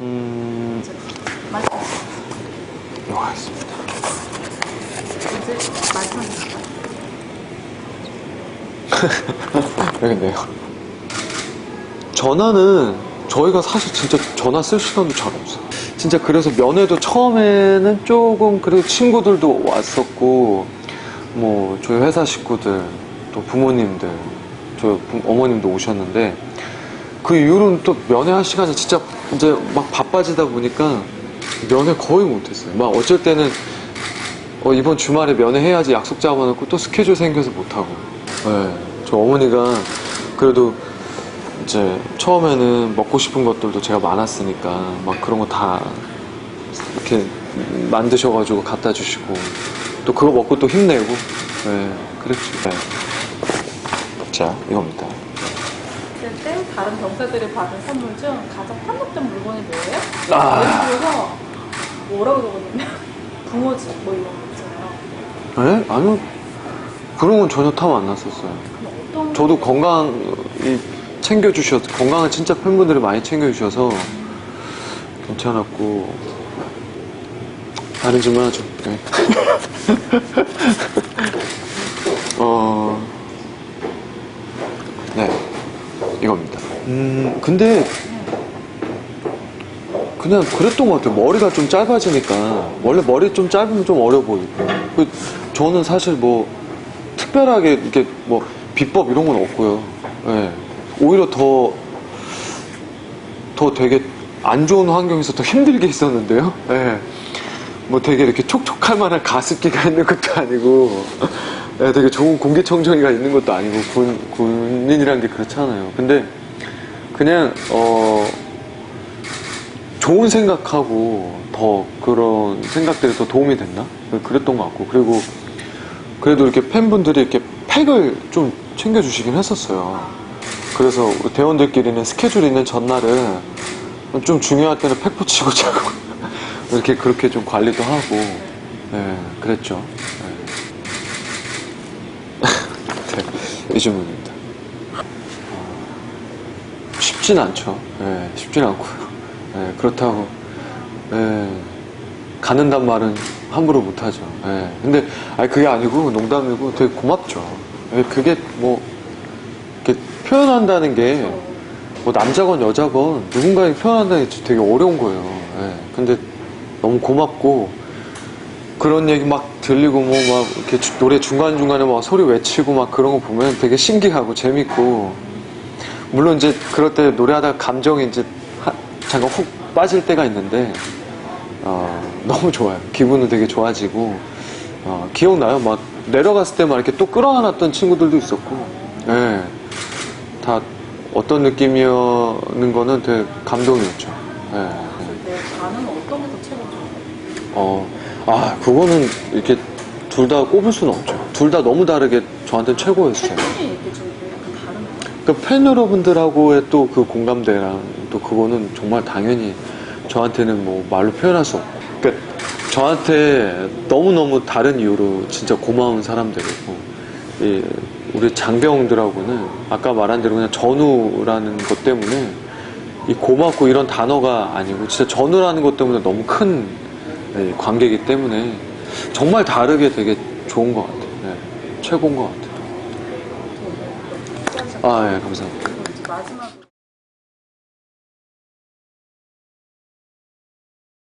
음. 이거 하겠습니다. 이제 말씀하세요. 여기네요. 전화는 저희가 사실 진짜 전화 쓸 시간도 잘 없어요. 진짜 그래서 면회도 처음에는 조금 그래도 친구들도 왔었고 뭐 저희 회사 식구들 또 부모님들 저희 부- 어머님도 오셨는데 그 이후로는 또 면회할 시간이 진짜 이제 막 바빠지다 보니까 면회 거의 못했어요. 막 어쩔 때는 어, 이번 주말에 면회해야지 약속 잡아놓고 또 스케줄 생겨서 못하고. 네, 저 어머니가 그래도 이제 처음에는 먹고 싶은 것들도 제가 많았으니까 막 그런 거 다 이렇게 만드셔가지고 갖다 주시고 또 그거 먹고 또 힘내고. 네, 그랬죠. 네. 자, 이겁니다. 그때 다른 병사들이 받은 선물 중 가장 편했던 물건이 뭐예요? 아. 예를 들어서 뭐라고 그러거든요. 붕어지 뭐 이런 거 있잖아요. 네? 아니요. 그런 건 전혀 탐 안 났었어요. 어떤 저도 건강 이 챙겨주셔 건강을 진짜 팬분들이 많이 챙겨주셔서 괜찮았고 다르지만 좀 네. 어, 네 이겁니다. 음 근데 그냥 그랬던 것 같아요. 머리가 좀 짧아지니까 원래 머리 좀 짧으면 좀 어려 보이고 그 저는 사실 뭐 특별하게 이렇게 뭐 비법 이런 건 없고요. 예. 오히려 더, 더 되게 안 좋은 환경에서 더 힘들게 있었는데요. 예. 뭐 되게 이렇게 촉촉할 만한 가습기가 있는 것도 아니고, 예, 되게 좋은 공기청정기가 있는 것도 아니고, 군, 군인이란 게 그렇잖아요. 근데 그냥, 어, 좋은 생각하고 더 그런 생각들이 더 도움이 됐나? 그랬던 것 같고. 그리고 그래도 이렇게 팬분들이 이렇게 팩을 좀 챙겨주시긴 했었어요. 그래서 대원들끼리는 스케줄 있는 전날은 좀 중요할 때는 팩 붙이고 자고 이렇게 그렇게 좀 관리도 하고 네, 그랬죠. 네. 네, 이 질문입니다. 어, 쉽진 않죠. 네, 쉽진 않고요. 네, 그렇다고 네, 가는단 말은 함부로 못하죠. 예. 근데 아니 그게 아니고 농담이고 되게 고맙죠. 예, 그게 뭐 이렇게 표현한다는 게 뭐 남자건 여자건 누군가에게 표현한다는 게 되게 어려운 거예요. 예. 근데 너무 고맙고 그런 얘기 막 들리고 뭐 막 이렇게 주- 노래 중간 중간에 막 소리 외치고 막 그런 거 보면 되게 신기하고 재밌고 물론 이제 그럴 때 노래하다가 감정이 이제 하- 잠깐 훅 빠질 때가 있는데 어, 너무 좋아요. 기분은 되게 좋아지고 어, 기억나요. 막 내려갔을 때 막 이렇게 또 끌어안았던 친구들도 있었고, 예, 다 어떤 느낌이었는 거는 되게 감동이었죠. 예. 네, 반응은 어떤 게 더 최고죠? 어, 아 그거는 이렇게 둘 다 꼽을 수는 없죠. 둘 다 너무 다르게 저한테는 최고였어요. 패턴이 이렇게 좀 약간 다른 거그팬 여러분들하고의 또 그 공감대랑 또 그거는 정말 당연히 저한테는 뭐 말로 표현할 수 없고 그러니까 저한테 너무너무 다른 이유로 진짜 고마운 사람들이고 이 우리 장병들하고는 아까 말한 대로 그냥 전우라는 것 때문에 이 고맙고 이런 단어가 아니고 진짜 전우라는 것 때문에 너무 큰 네, 관계이기 때문에 정말 다르게 되게 좋은 것 같아요. 네, 최고인 것 같아요. 아, 예, 감사합니다.